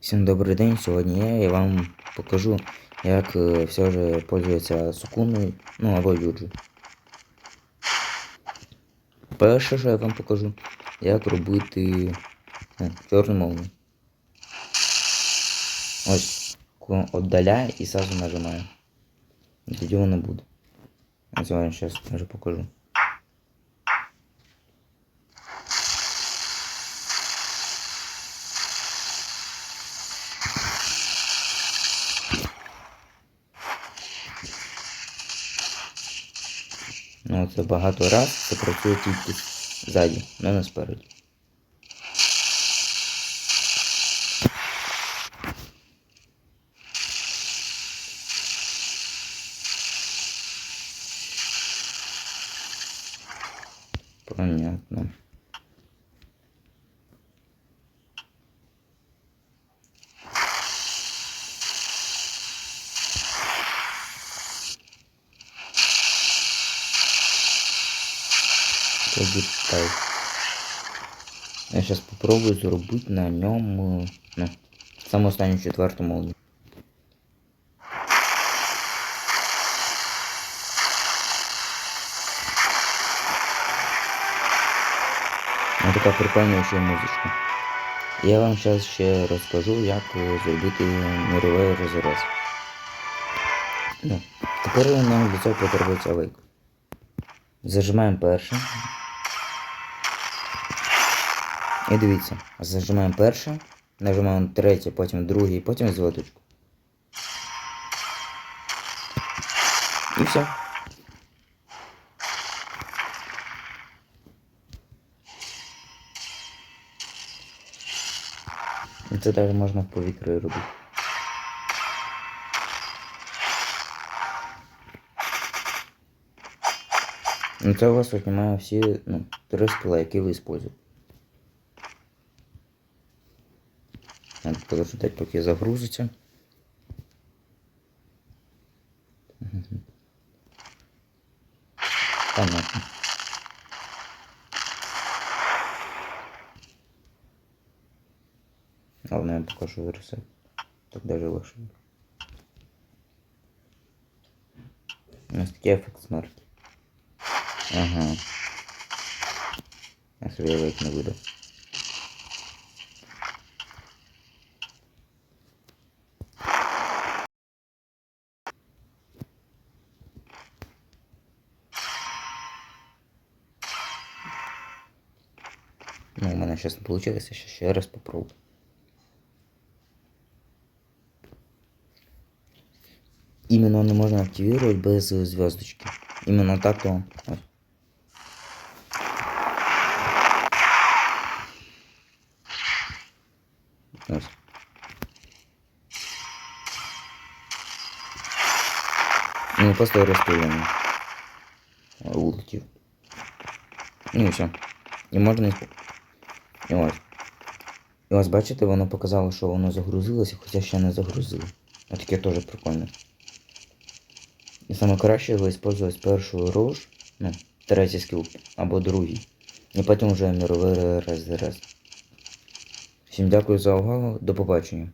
Всім добрий день. Сьогодні я і вам покажу, як е, все ж пользується сукуною, ну або юджі. Перше, що я вам покажу, як робити ну, чорну молнію. Ось, віддаляє і сразу нажимаю. Тоді воно буде. Ось я вам зараз покажу. Ну, це багато раз це працює тільки ззаді, але не спереді. Понятно. Тоді. Я зараз попробую зробити на ньому, ну, саму останню четверту молнію. Ну, така прикольна ще музичка. Я вам зараз ще розкажу, як е, зробити мировий розрез. Ну, тепер нам для цього потребується лейк. Зажимаємо перше. І дивіться, зажимаємо перше, нажимаємо третє, потім друге, потім зводочку. І все. І це навіть можна в повітрі робити. Ну це у вас отнимає всі ну, три скіла, які ви используєте. Надо подождать, поки загрузиться. Мгм. Понятно. Ладно, я покажу рецепт. Так даже лучше. У нас такий ефект смерті. Ага. Я собі лайк не Ну, у мене зараз не вийшло, ще, ще раз попробую. Именно не можна активировать без звездочки. Именно так то. Ось. Ось. Ну, просто розпилено. Улетів. Ну і все. І можна і... Ось. І ось, бачите, воно показало, що воно загрузилося, хоча ще не загрузило. А таке теж прикольно. І саме краще його використовувати першу рож, ну, третій скіл, або другий. І потім вже мировий раз. Всім дякую за увагу, до побачення.